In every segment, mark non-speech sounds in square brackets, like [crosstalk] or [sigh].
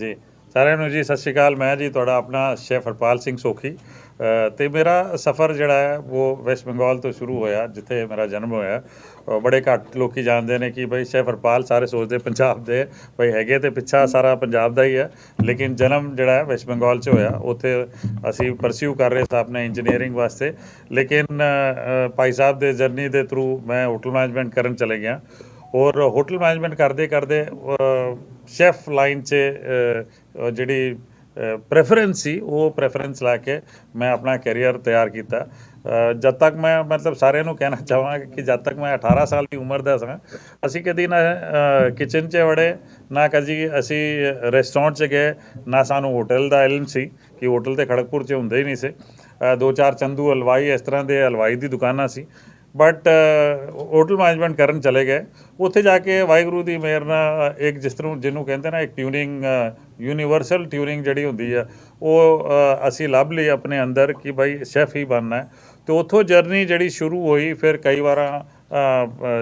ਜੀ ਸਾਰਿਆਂ ਨੂੰ ਜੀ ਸਤਿ ਸ਼੍ਰੀ ਅਕਾਲ। ਮੈਂ ਜੀ ਤੁਹਾਡਾ ਆਪਣਾ ਸ਼ੈਫ ਹਰਪਾਲ ਸਿੰਘ ਸੋਖੀ। ਅ, ਤੇ ਮੇਰਾ ਸਫ਼ਰ ਜਿਹੜਾ ਹੈ ਉਹ ਵੈਸਟ ਬੰਗਾਲ ਤੋਂ ਸ਼ੁਰੂ ਹੋਇਆ ਜਿੱਥੇ ਮੇਰਾ ਜਨਮ ਹੋਇਆ। ਬੜੇ ਘੱਟ ਲੋਕੀ ਜਾਣਦੇ ਨੇ ਕਿ ਬਈ ਸ਼ੈਫ ਹਰਪਾਲ ਸਾਰੇ ਸੋਚਦੇ ਪੰਜਾਬ ਦੇ ਭਾਈ ਹੈਗੇ ਤੇ ਪਿੱਛਾ ਸਾਰਾ ਪੰਜਾਬ ਦਾ ਹੀ ਹੈ। ਲੇਕਿਨ ਜਨਮ ਜਿਹੜਾ ਹੈ ਵੈਸਟ ਬੰਗਾਲ 'ਚ ਹੋਇਆ। ਉੱਥੇ ਅਸੀਂ ਪਰਸਿਊ ਕਰ ਰਹੇ ਸੀ ਆਪਣੇ ਇੰਜੀਨੀਅਰਿੰਗ ਵਾਸਤੇ। ਲੇਕਿਨ ਭਾਈ ਸਾਹਿਬ ਦੇ ਜਰਨੀ ਦੇ ਥਰੂ ਮੈਂ ਹੋਟਲ ਮੈਨੇਜਮੈਂਟ ਕਰਨ ਚਲੇ ਗਿਆ। ਔਰ ਹੋਟਲ ਮੈਨੇਜਮੈਂਟ ਕਰਦੇ ਕਰਦੇ ਸ਼ੈਫ ਲਾਈਨ 'ਚ ਜਿਹੜੀ ਪ੍ਰੈਫਰੈਂਸ ਸੀ, ਉਹ ਪ੍ਰੈਫਰੈਂਸ ਲੈ ਕੇ ਮੈਂ ਆਪਣਾ ਕੈਰੀਅਰ ਤਿਆਰ ਕੀਤਾ। ਜਦ ਤੱਕ ਮੈਂ, ਮਤਲਬ ਸਾਰਿਆਂ ਨੂੰ ਕਹਿਣਾ ਚਾਹਾਂਗਾ ਕਿ ਜਦ ਤੱਕ ਮੈਂ 18 ਸਾਲ ਦੀ ਉਮਰ ਦਾ ਸਾਂ, ਅਸੀਂ ਕਦੀ ਨਾ ਕਿਚਨ 'ਚ ਵੜੇ, ਨਾ ਕਦੀ ਅਸੀਂ ਰੈਸਟੋਰੈਂਟ 'ਚ ਗਏ, ਨਾ ਸਾਨੂੰ ਹੋਟਲ ਦਾ ਇਲਮ ਸੀ ਕਿ ਹੋਟਲ ਤੇ ਖੜਕਪੁਰ 'ਚ ਹੁੰਦੇ ਹੀ ਨਹੀਂ ਸੀ। ਦੋ ਚਾਰ ਚੰਦੂ ਹਲਵਾਈ, ਇਸ ਤਰ੍ਹਾਂ ਦੇ ਹਲਵਾਈ ਦੀ ਦੁਕਾਨਾਂ ਸੀ। ਬਟ ਹੋਟਲ ਮੈਨੇਜਮੈਂਟ ਕਰਨ ਚਲੇ ਗਏ। ਉੱਥੇ ਜਾ ਕੇ ਵਾਹਿਗੁਰੂ ਦੀ ਮਿਹਰ ਨਾਲ ਇੱਕ ਜਿਸ ਤਰ੍ਹਾਂ ਜਿਹਨੂੰ ਕਹਿੰਦੇ ਨਾ ਇੱਕ ਟਿਊਨਿੰਗ ਯੂਨੀਵਰਸਲ ਟਿਊਨਿੰਗ ਜਿਹੜੀ ਹੁੰਦੀ ਆ, ਉਹ ਅਸੀਂ ਲੱਭ ਲਈ ਆਪਣੇ ਅੰਦਰ ਕਿ ਭਾਈ ਸ਼ੈਫ ਹੀ ਬਣਨਾ ਹੈ। ਤੇ ਉੱਥੋਂ ਜਰਨੀ ਜਿਹੜੀ ਸ਼ੁਰੂ ਹੋਈ, ਫਿਰ ਕਈ ਵਾਰਾਂ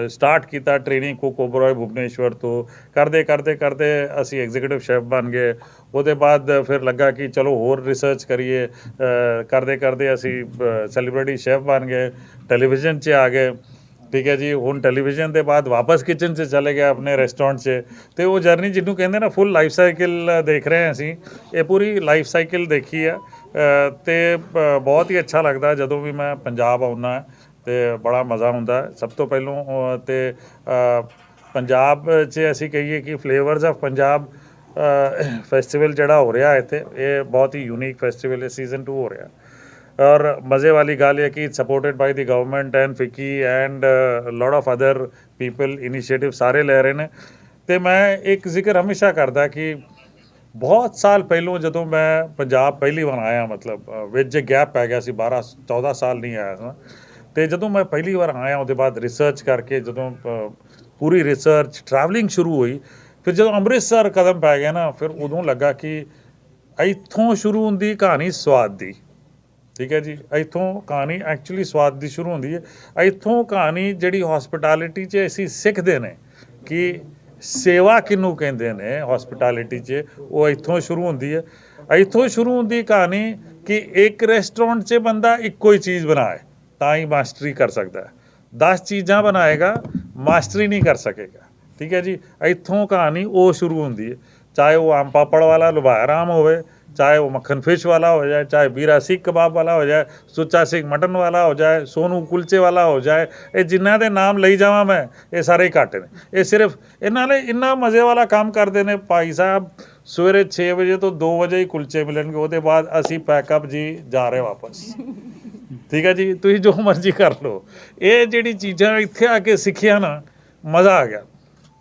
ਸਟਾਰਟ ਕੀਤਾ ਟ੍ਰੇਨਿੰਗ ਕੋਕ ਓਬਰੋਏ ਭੁਵਨੇਸ਼ਵਰ ਤੋਂ। ਕਰਦੇ ਕਰਦੇ ਕਰਦੇ ਅਸੀਂ ਐਗਜ਼ੀਕਿਊਟਿਵ ਸ਼ੈਫ ਬਣ ਗਏ। ਉਹਦੇ ਬਾਅਦ ਫਿਰ ਲੱਗਾ ਕਿ ਚਲੋ ਹੋਰ ਰਿਸਰਚ ਕਰੀਏ। ਕਰਦੇ ਕਰਦੇ ਅਸੀਂ ਸੈਲੀਬ੍ਰਿਟੀ ਸ਼ੈਫ ਬਣ ਗਏ। ਟੈਲੀਵਿਜ਼ਨ 'ਚ ਆ ਗਏ। ਠੀਕ ਹੈ ਜੀ ਹੁਣ ਟੈਲੀਵਿਜ਼ਨ ਦੇ ਬਾਅਦ ਵਾਪਸ ਕਿਚਨ 'ਚ ਚਲੇ ਗਏ ਆਪਣੇ ਰੈਸਟੋਰੈਂਟ 'ਚ। ਤੇ ਉਹ ਜਰਨੀ ਜਿਹਨੂੰ ਕਹਿੰਦੇ ਨਾ ਫੁੱਲ ਲਾਈਫ ਸਾਈਕਲ ਦੇਖ ਰਹੇ ਹਾਂ ਅਸੀਂ। ਇਹ ਪੂਰੀ ਲਾਈਫ ਸਾਈਕਲ ਦੇਖੀ ਆ। ਅ, ਤੇ ਬਹੁਤ ਹੀ ਅੱਛਾ ਲੱਗਦਾ ਜਦੋਂ ਵੀ ਮੈਂ ਪੰਜਾਬ ਆਉਣਾ ਤੇ ਬੜਾ ਮਜ਼ਾ ਹੁੰਦਾ। ਸਭ ਤੋਂ ਪਹਿਲੋਂ ਅ, ਤੇ ਪੰਜਾਬ 'ਚ ਅਸੀਂ ਕਹੀਏ ਕਿ ਫਲੇਵਰਸ ਆਫ ਪੰਜਾਬ ਫੈਸਟੀਵਲ ਜਿਹੜਾ ਹੋ ਰਿਹਾ ਇੱਥੇ ਇਹ ਬਹੁਤ ਹੀ ਯੂਨੀਕ ਫੈਸਟੀਵਲ ਹੈ ਸੀਜ਼ਨ 2 ਹੋ ਰਿਹਾ। ਔਰ ਮਜ਼ੇ ਵਾਲੀ ਗੱਲ ਹੈ ਕਿ supported by the government and FICCI and lot of other people initiative ਸਾਰੇ ਲੈ ਰਹੇ ਨੇ। ਤੇ ਮੈਂ ਇੱਕ ਜ਼ਿਕਰ ਹਮੇਸ਼ਾ ਕਰਦਾ ਕਿ ਬਹੁਤ ਸਾਲ ਪਹਿਲੋਂ ਜਦੋਂ ਮੈਂ ਪੰਜਾਬ ਪਹਿਲੀ ਵਾਰ ਆਇਆ ਮਤਲਬ ਵਿੱਚ ਗੈਪ ਪੈ ਗਿਆ ਸੀ 12 14 ਸਾਲ ਨਹੀਂ ਆਇਆ ਸਾਂ ਤੇ ਜਦੋਂ ਮੈਂ ਪਹਿਲੀ ਵਾਰ ਆਇਆ, ਉਹਦੇ ਬਾਅਦ ਰਿਸਰਚ ਕਰਕੇ ਜਦੋਂ ਪੂਰੀ ਰਿਸਰਚ ਟਰੈਵਲਿੰਗ ਸ਼ੁਰੂ ਹੋਈ, ਫਿਰ ਜਦੋਂ ਅੰਮ੍ਰਿਤਸਰ ਕਦਮ ਪੈ ਗਿਆ ਨਾ, ਫਿਰ ਉਦੋਂ ਲੱਗਾ ਕਿ ਇੱਥੋਂ ਸ਼ੁਰੂ ਹੁੰਦੀ ਕਹਾਣੀ ਸਵਾਦ ਦੀ। ਠੀਕ ਹੈ ਜੀ? ਇੱਥੋਂ ਕਹਾਣੀ ਐਕਚੁਅਲੀ ਸਵਾਦ ਦੀ ਸ਼ੁਰੂ ਹੁੰਦੀ ਹੈ। ਇੱਥੋਂ ਕਹਾਣੀ ਜਿਹੜੀ ਹਸਪਿਟੈਲਿਟੀ 'ਚ ਅਸੀਂ ਸਿੱਖਦੇ ਨੇ ਕਿ ਸੇਵਾ ਕਿਹਨੂੰ ਕਹਿੰਦੇ ਨੇ ਹਸਪਿਟੈਲਿਟੀ 'ਚ, ਉਹ ਇੱਥੋਂ ਸ਼ੁਰੂ ਹੁੰਦੀ ਹੈ। ਇੱਥੋਂ ਸ਼ੁਰੂ ਹੁੰਦੀ ਕਹਾਣੀ ਕਿ ਇੱਕ ਰੈਸਟੋਰੈਂਟ 'ਚ ਬੰਦਾ ਇੱਕੋ ਹੀ ਚੀਜ਼ ਬਣਾਏ। ਤਾਂ ਹੀ ਮਾਸਟਰੀ ਕਰ ਸਕਦਾ ਹੈ। 10 ਚੀਜ਼ਾਂ ਬਣਾਏਗਾ, ਮਾਸਟਰੀ ਨਹੀਂ ਕਰ ਸਕੇਗਾ। ਠੀਕ ਹੈ ਜੀ? ਇੱਥੋਂ ਕਹਾਣੀ ਉਹ ਸ਼ੁਰੂ ਹੁੰਦੀ ਹੈ। ਚਾਹੇ ਉਹ ਆਮ ਪਾਪੜ ਵਾਲਾ, ਲੁਭਾਇਆ ਰਾਮ ਹੋਵੇ, ਚਾਹੇ ਉਹ ਮੱਖਣ ਫਿਸ਼ ਵਾਲਾ ਹੋ ਜਾਏ, ਚਾਹੇ ਵੀਰਾ ਸਿੱਖ ਕਬਾਬ ਵਾਲਾ ਹੋ ਜਾਏ, ਸੁੱਚਾ ਸਿੰਘ ਮਟਨ ਵਾਲਾ ਹੋ ਜਾਏ, ਸੋਨੂ ਕੁਲਚੇ ਵਾਲਾ ਹੋ ਜਾਏ, ਇਹ ਜਿਨ੍ਹਾਂ ਦੇ ਨਾਮ ਲਈ ਜਾਵਾਂ ਮੈਂ, ਇਹ ਸਾਰੇ ਘੱਟ ਨੇ। ਇਹ ਸਿਰਫ ਇਹਨਾਂ ਨੇ ਇੰਨਾ ਮਜ਼ੇ ਵਾਲਾ ਕੰਮ ਕਰਦੇ ਨੇ। ਭਾਈ ਸਾਹਿਬ, ਸਵੇਰੇ 6 ਵਜੇ ਤੋਂ 2 ਵਜੇ ਹੀ ਕੁਲਚੇ ਮਿਲਣਗੇ, ਉਹਦੇ ਬਾਅਦ ਅਸੀਂ ਪੈਕਅਪ ਜੀ ਜਾ ਰਹੇ ਵਾਪਸ। ਠੀਕ ਹੈ ਜੀ? ਤੁਸੀਂ ਜੋ ਮਰਜ਼ੀ ਕਰ ਲਓ। ਇਹ ਜਿਹੜੀ ਚੀਜ਼ਾਂ ਇੱਥੇ ਆ ਕੇ ਸਿੱਖਿਆ ਨਾ, ਮਜ਼ਾ ਆ ਗਿਆ।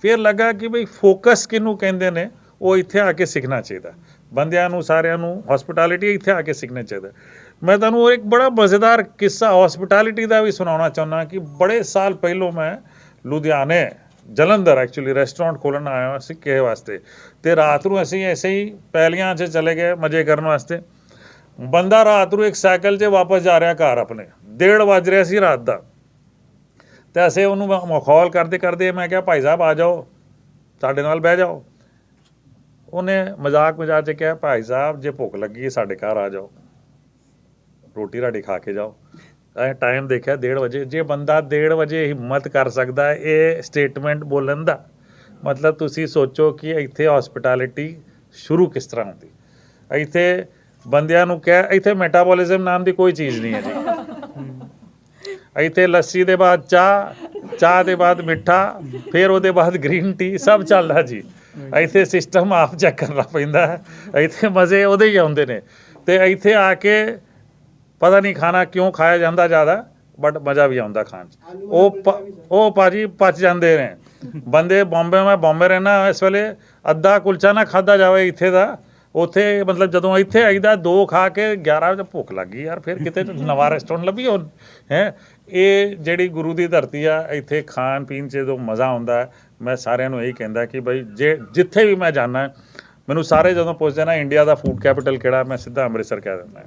ਫਿਰ ਲੱਗਾ ਕਿ ਬਈ ਫੋਕਸ ਕਿਹਨੂੰ ਕਹਿੰਦੇ ਨੇ, ਉਹ ਇੱਥੇ ਆ ਕੇ ਸਿੱਖਣਾ ਚਾਹੀਦਾ। ਬੰਦਿਆਂ ਨੂੰ, ਸਾਰਿਆਂ ਨੂੰ ਹਸਪਿਟੈਲਿਟੀ ਇੱਥੇ ਆ ਕੇ ਸਿੱਖਣਾ ਚਾਹੀਦਾ। ਮੈਂ ਤੁਹਾਨੂੰ ਇੱਕ ਬੜਾ ਮਜ਼ੇਦਾਰ ਕਿੱਸਾ ਹਸਪਿਟੈਲਿਟੀ ਦਾ ਵੀ ਸੁਣਾਉਣਾ ਚਾਹੁੰਦਾ ਕਿ ਬੜੇ ਸਾਲ ਪਹਿਲੋਂ ਮੈਂ ਲੁਧਿਆਣੇ, ਜਲੰਧਰ ਐਕਚੁਅਲੀ ਰੈਸਟੋਰੈਂਟ ਖੋਲ੍ਹਣ ਆਇਆ ਸੀ ਕਿਸੇ ਵਾਸਤੇ। ਤੇ ਰਾਤ ਨੂੰ ਅਸੀਂ ਐਸੇ ਹੀ ਪੈਲੀਆਂ 'ਚ ਚਲੇ ਗਏ ਮਜ਼ੇ ਕਰਨ ਵਾਸਤੇ। ਬੰਦਾ ਰਾਤ ਨੂੰ ਇੱਕ ਸਾਈਕਲ 'ਤੇ ਵਾਪਸ ਜਾ ਰਿਹਾ ਘਰ ਆਪਣੇ। ਡੇਢ ਵੱਜ ਰਿਹਾ ਸੀ ਰਾਤ ਦਾ। ਤੇ ਅਸੀਂ ਉਹਨੂੰ ਮ- ਮਖੌਲ ਕਰਦੇ ਕਰਦੇ ਮੈਂ ਕਿਹਾ, ਭਾਈ ਸਾਹਿਬ, ਆ ਜਾਓ। ਸਾਡੇ ਨਾਲ ਬਹਿ ਜਾਓ। ਉਹਨੇ ਮਜ਼ਾਕ ਮਜ਼ਾਕ 'ਚ ਕਿਹਾ, ਭਾਈ ਸਾਹਿਬ, ਜੇ ਭੁੱਖ ਲੱਗੀ ਸਾਡੇ ਘਰ ਆ ਜਾਓ। ਰੋਟੀ ਰਾਟੀ ਖਾ ਕੇ ਜਾਓ। ਐ ਟਾਈਮ ਦੇਖਿਆ 1:30 ਵਜੇ। ਜੇ ਬੰਦਾ 1:30 ਵਜੇ ਹਿੰਮਤ ਕਰ ਸਕਦਾ ਇਹ ਸਟੇਟਮੈਂਟ ਬੋਲਣ ਦਾ ਮਤਲਬ ਤੁਸੀਂ ਸੋਚੋ ਕਿ ਇੱਥੇ ਹਸਪਿਟੈਲਿਟੀ ਸ਼ੁਰੂ ਕਿਸ ਤਰ੍ਹਾਂ ਹੁੰਦੀ। ਇੱਥੇ ਬੰਦਿਆਂ ਨੂੰ ਕਹਿ ਇੱਥੇ ਮੈਟਾਬੋਲਿਜ਼ਮ ਨਾਮ ਦੀ ਕੋਈ ਚੀਜ਼ ਨਹੀਂ ਹੈ ਜੀ। ਇੱਥੇ ਲੱਸੀ ਦੇ ਬਾਅਦ ਚਾਹ ਚਾਹ ਦੇ ਬਾਅਦ ਮਿੱਠਾ ਫਿਰ ਉਹਦੇ ਬਾਅਦ ਗ੍ਰੀਨ ਟੀ ਸਭ ਚੱਲਦਾ ਜੀ। ਇੱਥੇ ਸਿਸਟਮ ਆਪ ਚੈੱਕ ਕਰਨਾ ਪੈਂਦਾ ਹੈ। ਇੱਥੇ ਮਜ਼ੇ ਉਹਦੇ ਹੀ ਆਉਂਦੇ ਨੇ। ਤੇ ਇੱਥੇ ਆ ਕੇ ਪਤਾ ਨਹੀਂ ਖਾਣਾ ਕਿਉਂ ਖਾਇਆ ਜਾਂਦਾ ਜ਼ਿਆਦਾ ਬਟ ਮਜ਼ਾ ਵੀ ਆਉਂਦਾ ਖਾਣ 'ਚ। ਉਹ ਉਹ ਭਾਜੀ ਪਚ ਜਾਂਦੇ ਨੇ। ਬੰਦੇ ਬੰਬੇ ਮੈਂ ਬੰਬੇ ਰਹਿਣਾ ਇਸ ਵੇਲੇ ਅੱਧਾ ਕੁਲਚਾ ਨਾ ਖਾਦਾ ਜਾਵੇ ਇੱਥੇ ਦਾ ਉੱਥੇ ਮਤਲਬ ਜਦੋਂ ਇੱਥੇ ਆਈਦਾ ਦੋ ਖਾ ਕੇ 11 ਵਜੇ ਭੁੱਖ ਲੱਗੀ ਯਾਰ ਫਿਰ ਕਿਤੇ [laughs] ਨਵਾਂ ਰੈਸਟੋਰੈਂਟ ਲੱਭੀ ਹੁਣ ਹੈ? ਇਹ ਜਿਹੜੀ ਗੁਰੂ ਦੀ ਧਰਤੀ ਆ ਇੱਥੇ ਖਾਣ ਪੀਣ 'ਚ ਜਦੋਂ ਮਜ਼ਾ ਆਉਂਦਾ ਮੈਂ ਸਾਰਿਆਂ ਨੂੰ ਇਹੀ ਕਹਿੰਦਾ ਕਿ ਬਈ ਜੇ ਜਿੱਥੇ ਵੀ ਮੈਂ ਜਾਣਾ ਮੈਨੂੰ ਸਾਰੇ ਜਦੋਂ ਪੁੱਛਦੇ ਨਾ ਇੰਡੀਆ ਦਾ ਫੂਡ ਕੈਪੀਟਲ ਕਿਹੜਾ? ਮੈਂ ਸਿੱਧਾ ਅੰਮ੍ਰਿਤਸਰ ਕਹਿ ਦਿੰਦਾ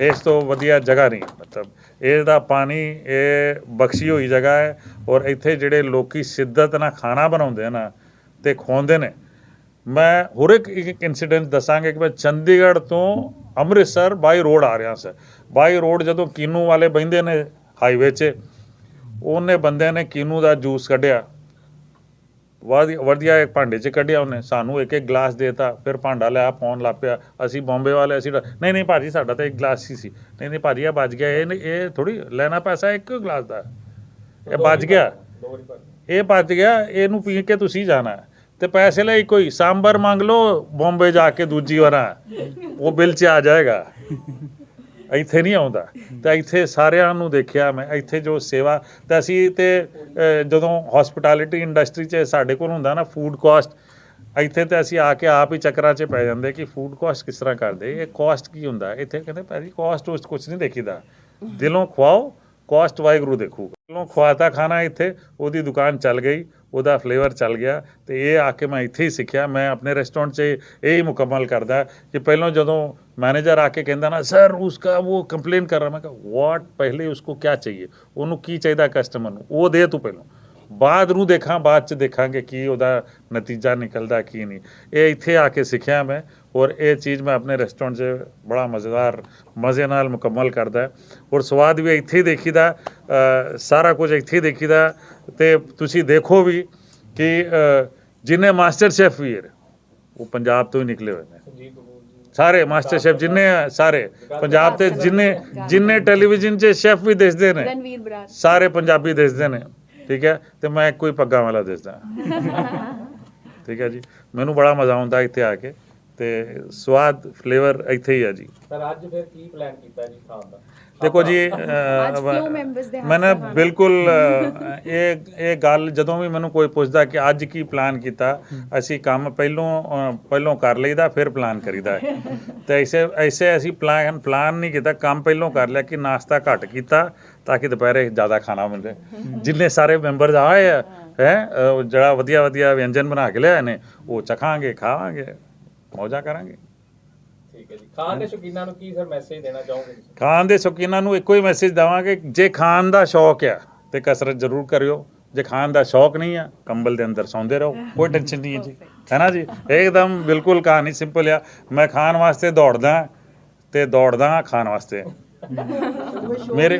ਇਸ ਤੋਂ ਵਧੀਆ ਜਗ੍ਹਾ ਨਹੀਂ ਮਤਲਬ ਇਹਦਾ ਪਾਣੀ ਇਹ ਬਖਸ਼ੀ ਹੋਈ ਜਗ੍ਹਾ ਹੈ ਔਰ ਇੱਥੇ ਜਿਹੜੇ ਲੋਕੀ ਸਿੱਧਤ ਨਾਲ ਖਾਣਾ ਬਣਾਉਂਦੇ ਨਾ ਤੇ ਖਵਾਉਂਦੇ ਨੇ ਮੈਂ ਹੋਰ ਇੱਕ ਇੱਕ ਇਨਸੀਡੈਂਟ ਦੱਸਾਂਗਾ। ਕਿ ਮੈਂ ਚੰਡੀਗੜ੍ਹ ਤੋਂ ਅੰਮ੍ਰਿਤਸਰ ਬਾਈ ਰੋਡ ਆ ਰਿਹਾ ਸੀ ਬਾਈ ਰੋਡ ਜਦੋਂ ਕੀਨੂ ਵਾਲੇ ਬਹਿੰਦੇ ਨੇ ਹਾਈਵੇ 'ਚ ਉਹਨੇ ਬੰਦਿਆਂ ਨੇ ਕੀਨੂ ਦਾ ਜੂਸ ਕੱਢਿਆ? ਵਧੀਆ ਇੱਕ ਭਾਂਡੇ 'ਚ ਕੱਢਿਆ ਉਹਨੇ। ਸਾਨੂੰ ਇੱਕ ਇੱਕ ਗਲਾਸ ਦੇਤਾ। ਫਿਰ ਭਾਂਡਾ ਲਿਆ ਪਾਉਣ ਲੱਗ ਪਿਆ। ਅਸੀਂ ਬੰਬੇ ਵਾਲੇ ਅਸੀਂ ਨਹੀਂ ਨਹੀਂ ਭਾਜੀ ਸਾਡਾ ਤਾਂ ਇੱਕ ਗਲਾਸ ਹੀ ਸੀ। ਨਹੀਂ ਨਹੀਂ ਭਾਜੀ ਇਹ ਬਚ ਗਿਆ। ਇਹ ਇਹ ਥੋੜੀ ਲੈਣਾ ਪੈਸਾ ਇੱਕ ਗਲਾਸ ਦਾ। ਇਹ ਬਚ ਗਿਆ। ਇਹ ਬਚ ਗਿਆ। ਇਹਨੂੰ ਪੀ ਕੇ ਤੁਸੀਂ ਜਾਣਾ। ਤੇ ਪੈਸੇ ਲਈ ਕੋਈ ਸਾਂਬਰ ਮੰਗ ਲਓ, ਬੰਬੇ ਜਾ ਕੇ ਦੂਜੀ ਵਾਰ ਉਹ ਬਿੱਲ 'ਚ ਆ ਜਾਏਗਾ। ਇੱਥੇ ਨਹੀਂ ਆਉਂਦਾ। ਤਾਂ ਇੱਥੇ ਸਾਰਿਆਂ ਨੂੰ ਦੇਖਿਆ ਮੈਂ, ਇੱਥੇ ਜੋ ਸੇਵਾ, ਤਾਂ ਅਸੀਂ ਤੇ ਜਦੋਂ ਹਸਪਿਟੈਲਿਟੀ ਇੰਡਸਟਰੀ 'ਚ ਸਾਡੇ ਕੋਲ ਹੁੰਦਾ ਨਾ ਫੂਡ ਕਾਸਟ ਇੱਥੇ ਤੇ ਅਸੀਂ ਆ ਕੇ ਆਪ ਹੀ ਚੱਕਰਾਂ 'ਚ ਪੈ ਜਾਂਦੇ ਕਿ ਫੂਡ ਕਾਸਟ ਕਿਸ ਤਰ੍ਹਾਂ ਕਰਦੇ, ਇਹ ਕਾਸਟ ਕੀ ਹੁੰਦਾ? ਇੱਥੇ ਕਹਿੰਦੇ, ਭਾਜੀ ਕਾਸਟ ਉਸ ਕੁਝ ਨਹੀਂ ਦੇਖੀਦਾ। ਦਿਲੋਂ ਖਵਾਓ ਕਾਸਟ ਵਾਹਿਗੁਰੂ ਦੇਖੂਗਾ। ਦਿਲੋਂ ਖਵਾਤਾ ਖਾਣਾ ਇੱਥੇ, ਉਹਦੀ ਦੁਕਾਨ ਚੱਲ ਗਈ। ਉਹਦਾ ਫਲੇਵਰ ਚੱਲ ਗਿਆ ਤੇ ਇਹ ਆ ਕੇ ਮੈਂ ਇੱਥੇ ਹੀ ਸਿੱਖਿਆ। ਮੈਂ ਆਪਣੇ ਰੈਸਟੋਰੈਂਟ 'ਚ ਇਹ ਹੀ ਮੁਕੰਮਲ ਕਰਦਾ ਕਿ ਪਹਿਲਾਂ ਜਦੋਂ ਮੈਨੇਜਰ ਆ ਕੇ ਕਹਿੰਦਾ ਨਾ ਸਰ ਉਸਕਾ ਉਹ ਕੰਪਲੇਨ ਕਰ ਰਹਾ ਮੈਂ ਕਿਹਾ ਵਾਟ ਪਹਿਲੇ ਉਸਕੋ ਕੀ ਚਾਹੀਏ? ਉਹਨੂੰ ਕੀ ਚਾਹੀਦਾ ਕਸਟਮਰ ਨੂੰ? ਉਹ ਦੇ ਤੂੰ ਪਹਿਲਾਂ। ਬਾਅਦ ਨੂੰ ਦੇਖਾਂ, ਬਾਅਦ ਚ ਦੇਖਾਂਗੇ ਕੀ ਉਹਦਾ ਨਤੀਜਾ ਨਿਕਲਦਾ ਕੀ ਨਹੀਂ। ਇਹ ਇੱਥੇ ਆ ਕੇ ਸਿੱਖਿਆ ਮੈਂ। ਔਰ ਇਹ ਚੀਜ਼ ਮੈਂ ਆਪਣੇ ਰੈਸਟੋਰੈਂਟ 'ਚ ਬੜਾ ਮਜ਼ੇਦਾਰ ਮਜ਼ੇ ਨਾਲ ਮੁਕੰਮਲ ਕਰਦਾ ਹੈ। ਔਰ ਸਵਾਦ ਵੀ ਇੱਥੇ ਹੀ ਦੇਖੀਦਾ ਸਾਰਾ ਕੁਝ ਇੱਥੇ ਹੀ ਦੇਖੀਦਾ। ਤੇ ਤੁਸੀਂ ਦੇਖੋ ਵੀ ਕਿ ਜਿੰਨੇ ਮਾਸਟਰ ਸ਼ੈਫ ਵੀਰ ਉਹ ਪੰਜਾਬ ਤੋਂ ਹੀ ਨਿਕਲੇ ਹੋਏ ਨੇ। ਸਾਰੇ ਮਾਸਟਰ ਸ਼ੈਫ ਜਿੰਨੇ ਆ, ਸਾਰੇ। ਪੰਜਾਬ ਤੇ ਜਿੰਨੇ ਜਿੰਨੇ ਟੈਲੀਵਿਜ਼ਨ 'ਚ ਸ਼ੈਫ ਵੀ ਦਿਸਦੇ ਨੇ ਸਾਰੇ ਪੰਜਾਬੀ ਦਿਸਦੇ ਨੇ। ਠੀਕ ਹੈ? ਤੇ ਮੈਂ ਕੋਈ ਪੱਗਾਂ ਵਾਲਾ ਦਿਸਦਾ। [laughs] ਠੀਕ ਹੈ ਜੀ? ਮੈਨੂੰ ਬੜਾ ਮਜ਼ਾ ਆਉਂਦਾ ਇੱਥੇ ਆ ਕੇ। ਤੇ ਸਵਾਦ ਫਲੇਵਰ ਇੱਥੇ ਹੀ ਆ ਜੀ। ਸਰ ਅੱਜ ਫਿਰ ਕੀ ਪਲਾਨ ਕੀਤਾ ਜੀ ਖਾਣ ਦਾ? ਦੇਖੋ ਜੀ ਅੱਜ few members ਦੇ ਹੱਥ ਮੈਂ ਦਾ ਖਾਣਾ। ਬਿਲਕੁਲ ਇਹ ਇਹ ਗੱਲ ਜਦੋਂ ਵੀ ਮੈਨੂੰ ਕੋਈ ਪੁੱਛਦਾ ਕਿ ਅੱਜ ਕੀ ਪਲਾਨ ਕੀਤਾ ਅਸੀਂ ਕੰਮ ਪਹਿਲੋਂ ਪਹਿਲੋਂ ਕਰ ਲਈਦਾ ਫਿਰ ਪਲਾਨ ਕਰੀਦਾ। ਤੇ ਐਸੇ ਐਸੇ ਅਸੀਂ ਪਲਾਨ ਪਲਾਨ ਨਹੀਂ ਕੀਤਾ ਕੰਮ ਪਹਿਲੋਂ ਕਰ ਲਿਆ ਕਿ ਨਾਸ਼ਤਾ ਘੱਟ ਕੀਤਾ ਤਾਂ ਕਿ ਦੁਪਹਿਰੇ ਜ਼ਿਆਦਾ ਖਾਣਾ ਮਿਲੇ। ਜਿੰਨੇ ਸਾਰੇ ਮੈਂਬਰਸ ਆਏ ਆ ਹੈ ਜਿਹੜਾ ਵਧੀਆ ਵਧੀਆ ਵਿਅੰਜਨ ਬਣਾ ਕੇ ਲਿਆਏ ਨੇ ਉਹ ਚਖਾਂਗੇ ਖਾਵਾਂਗੇ। ਮੌਜਾ ਕਰਾਂਗੇ। ਠੀਕ ਹੈ ਜੀ। ਖਾਣ ਦੇ ਸ਼ੌਕੀਨਾਂ ਨੂੰ ਕੀ ਸਰ ਮੈਸੇਜ ਦੇਣਾ ਚਾਹੋਗੇ ਖਾਣ ਦੇ ਸ਼ੌਕੀਨਾਂ ਨੂੰ ਇੱਕੋ ਹੀ ਮੈਸੇਜ ਦਵਾਂਗੇ ਜੇ ਖਾਣ ਦਾ ਸ਼ੌਕ ਆ ਤੇ ਕਸਰਤ ਜ਼ਰੂਰ ਕਰਿਓ। ਜੇ ਖਾਣ ਦਾ ਸ਼ੌਕ ਨਹੀਂ ਆ ਕੰਬਲ ਦੇ ਅੰਦਰ ਸੌਂਦੇ ਰਹੋ। ਕੋਈ ਟੈਨਸ਼ਨ ਨਹੀਂ ਹੈ ਜੀ। ਹੈ ਨਾ ਜੀ? ਇੱਕਦਮ ਬਿਲਕੁਲ ਕਹਾਣੀ ਸਿੰਪਲ ਆ। ਮੈਂ ਖਾਣ ਵਾਸਤੇ ਦੌੜਦਾ ਤੇ ਦੌੜਦਾ ਖਾਣ ਵਾਸਤੇ। ਮੇਰੇ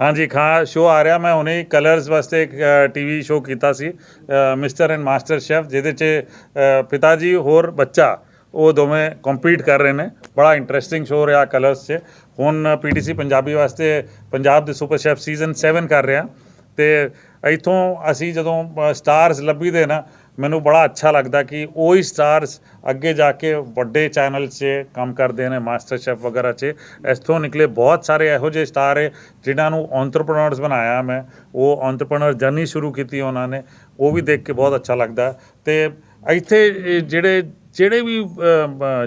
ਹਾਂਜੀ ਖਾ ਸ਼ੋ ਆ ਰਿਹਾ ਮੈਂ ਹੁਣੇ ਕਲਰਸ ਵਾਸਤੇ ਇੱਕ ਟੀਵੀ ਸ਼ੋ ਕੀਤਾ ਸੀ ਮਿਸਟਰ ਐਂਡ ਮਾਸਟਰ ਸ਼ੈਫ ਜਿਹਦੇ 'ਚ ਪਿਤਾ ਜੀ ਹੋਰ ਬੱਚਾ ਉਹ ਦੋਵੇਂ ਕੰਪੀਟ ਕਰ ਰਹੇ ਨੇ। ਬੜਾ ਇੰਟਰਸਟਿੰਗ ਸ਼ੋ ਰਿਹਾ ਕਲਰਸ 'ਚ। ਹੁਣ ਪੀਟੀਸੀ ਪੰਜਾਬੀ ਵਾਸਤੇ ਪੰਜਾਬ ਦੇ ਸੁਪਰ ਸ਼ੈਫ ਸੀਜ਼ਨ 7 ਕਰ ਰਿਹਾ। ਤੇ ਇਥੋਂ ਅਸੀਂ ਜਦੋਂ ਸਟਾਰਸ ਲੱਭੀਦੇ ਨਾ ਮੈਨੂੰ ਬੜਾ ਅੱਛਾ ਲੱਗਦਾ ਕਿ ਉਹੀ ਸਟਾਰਸ ਅੱਗੇ ਜਾ ਕੇ ਵੱਡੇ ਚੈਨਲ 'ਚ ਕੰਮ ਕਰਦੇ ਨੇ ਮਾਸਟਰ ਸ਼ੈਫ ਵਗੈਰਾ 'ਚ। ਇਸ ਤੋਂ ਨਿਕਲੇ ਬਹੁਤ ਸਾਰੇ ਇਹੋ ਜਿਹੇ ਸਟਾਰ ਹੈ ਜਿਨ੍ਹਾਂ ਨੂੰ ਐਂਟਰਪ੍ਰੈਨਰਸ ਬਣਾਇਆ ਮੈਂ। ਉਹ ਐਂਟਰਪ੍ਰੈਨਰ ਜਰਨੀ ਸ਼ੁਰੂ ਕੀਤੀ ਉਹਨਾਂ ਨੇ। ਉਹ ਵੀ ਦੇਖ ਕੇ ਬਹੁਤ ਅੱਛਾ ਲੱਗਦਾ। ਤੇ ਇੱਥੇ ਜਿਹੜੇ ਜਿਹੜੇ ਵੀ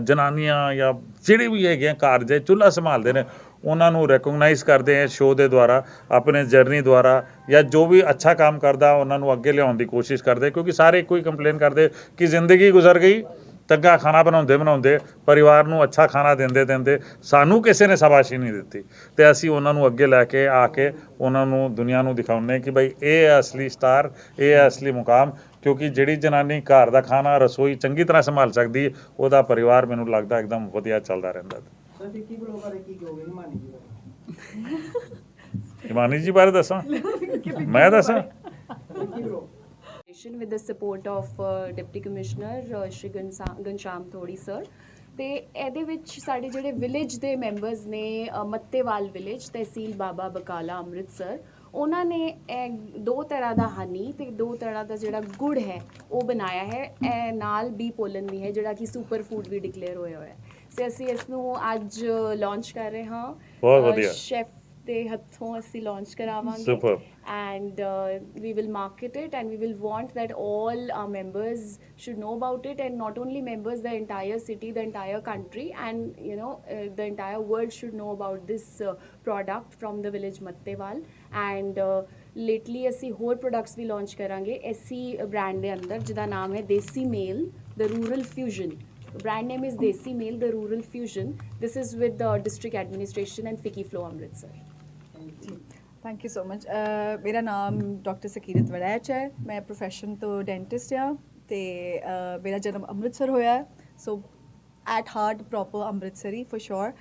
ਜਨਾਨੀਆਂ ਜਾਂ ਜਿਹੜੇ ਵੀ ਹੈਗੇ ਆ ਕਾਰਜ ਹੈ, ਚੁੱਲ੍ਹਾ ਸੰਭਾਲਦੇ ਨੇ ਉਹਨਾਂ ਨੂੰ ਰੈਕੋਗਨਾਈਜ਼ ਕਰਦੇ ਆ ਸ਼ੋਅ ਦੇ ਦੁਆਰਾ, ਆਪਣੇ ਜਰਨੀ ਦੁਆਰਾ, ਜਾਂ ਜੋ ਵੀ ਅੱਛਾ ਕੰਮ ਕਰਦਾ, ਉਹਨਾਂ ਨੂੰ ਅੱਗੇ ਲਿਆਉਣ ਦੀ ਕੋਸ਼ਿਸ਼ ਕਰਦੇ, ਕਿਉਂਕਿ ਸਾਰੇ ਇੱਕੋ ਹੀ ਕੰਪਲੇਨ ਕਰਦੇ ਕਿ ਜ਼ਿੰਦਗੀ ਗੁਜ਼ਰ ਗਈ ਚੰਗਾ ਖਾਣਾ ਬਣਾਉਂਦੇ ਬਣਾਉਂਦੇ, ਪਰਿਵਾਰ ਨੂੰ ਅੱਛਾ ਖਾਣਾ ਦਿੰਦੇ ਦਿੰਦੇ, ਸਾਨੂੰ ਕਿਸੇ ਨੇ ਸ਼ਾਬਾਸ਼ੀ ਨਹੀਂ ਦਿੱਤੀ। ਤੇ ਅਸੀਂ ਉਹਨਾਂ ਨੂੰ ਅੱਗੇ ਲੈ ਕੇ ਆ ਕੇ ਉਹਨਾਂ ਨੂੰ, ਦੁਨੀਆ ਨੂੰ ਦਿਖਾਉਂਦੇ ਕਿ ਭਾਈ ਇਹ ਹੈ ਅਸਲੀ ਸਟਾਰ, ਇਹ ਹੈ ਅਸਲੀ ਮੁਕਾਮ, ਕਿਉਂਕਿ ਜਿਹੜੀ ਜਨਾਨੀ ਘਰ ਦਾ ਖਾਣਾ, ਰਸੋਈ ਚੰਗੀ ਤਰ੍ਹਾਂ ਸੰਭਾਲ ਸਕਦੀ, ਉਹਦਾ ਪਰਿਵਾਰ ਮੈਨੂੰ ਲੱਗਦਾ ਇੱਕਦਮ ਵਧੀਆ ਚੱਲਦਾ ਰਹਿੰਦਾ। ਸਰ ਵਿੱਕੀ ਬਲੋ ਬਾਰੇ ਕੀ ਕਹੋਗੇ? ਹਿਮਾਨੀ ਜੀ ਬਾਰੇ। ਇਮਾਨੀ ਜੀ ਬਾਰੇ ਦੱਸਾਂ? ਮੈਂ ਦੱਸਾਂ? Vicky ਬਲੋ with the support of uh, Deputy Commissioner uh, ਸ਼੍ਰੀ ਗਨਸਾ- ਗਨਸ਼ਾਮ ਥੋੜੀ ਸਰ ਤੇ ਇਹਦੇ ਵਿੱਚ ਸਾਡੇ ਜਿਹੜੇ ਵਿਲੇਜ ਦੇ ਮੈਂਬਰਸ ਨੇ ਅ, ਮੱਤੇਵਾਲ ਵਿਲੇਜ ਤਹਿਸੀਲ ਬਾਬਾ ਬਕਾਲਾ ਅੰਮ੍ਰਿਤਸਰ ਉਹਨਾਂ ਨੇ ਇਹ ਦੋ ਤਰ੍ਹਾਂ ਦਾ ਹਨੀ ਤੇ ਦੋ ਤਰ੍ਹਾਂ ਦਾ ਜਿਹੜਾ ਗੁੜ ਹੈ ਉਹ ਬਣਾਇਆ ਹੈ। ਇਹ ਨਾਲ ਬੀ ਪੋਲਨ ਵੀ ਹੈ ਜਿਹੜਾ ਕਿ ਸੁਪਰ ਫੂਡ ਵੀ ਡਿਕਲੇਅਰ ਹੋਇਆ ਹੋਇਆ ਹੈ। ਤੇ ਅਸੀਂ ਇਸ ਨੂੰ ਅੱਜ ਲਾਂਚ ਕਰ ਰਹੇ ਹਾਂ ਬਹੁਤ ਵਧੀਆ। ਸ਼ੈਫ ਦੇ ਹੱਥੋਂ ਅਸੀਂ ਲਾਂਚ ਕਰਾਵਾਂਗੇ Superb. and uh, we will market it and we will want that all our members should know about it and not only members the entire city the entire country and you know uh, the entire world should know about this uh, product from the village mattewal and uh, lately ਅਸੀਂ ਹੋਰ products ਵੀ launch ਕਰਾਂਗੇ ਐਸੀ brand ਦੇ ਅੰਦਰ ਜਿਹਦਾ ਨਾਮ ਹੈ Desi Mel the rural fusion brand name is desi mail, the rural fusion. This is with the district administration and fiki flow amritsar. Thank you so much ਮੇਰਾ ਨਾਮ ਡਾਕਟਰ ਸਕੀਰਤ ਵੜੈਚ ਹੈ ਮੈਂ ਪ੍ਰੋਫੈਸ਼ਨ ਤੋਂ ਡੈਂਟਿਸਟ ਹਾਂ ਤੇ ਮੇਰਾ ਜਨਮ ਅੰਮ੍ਰਿਤਸਰ ਹੋਇਆ so at heart proper Amritsari for sure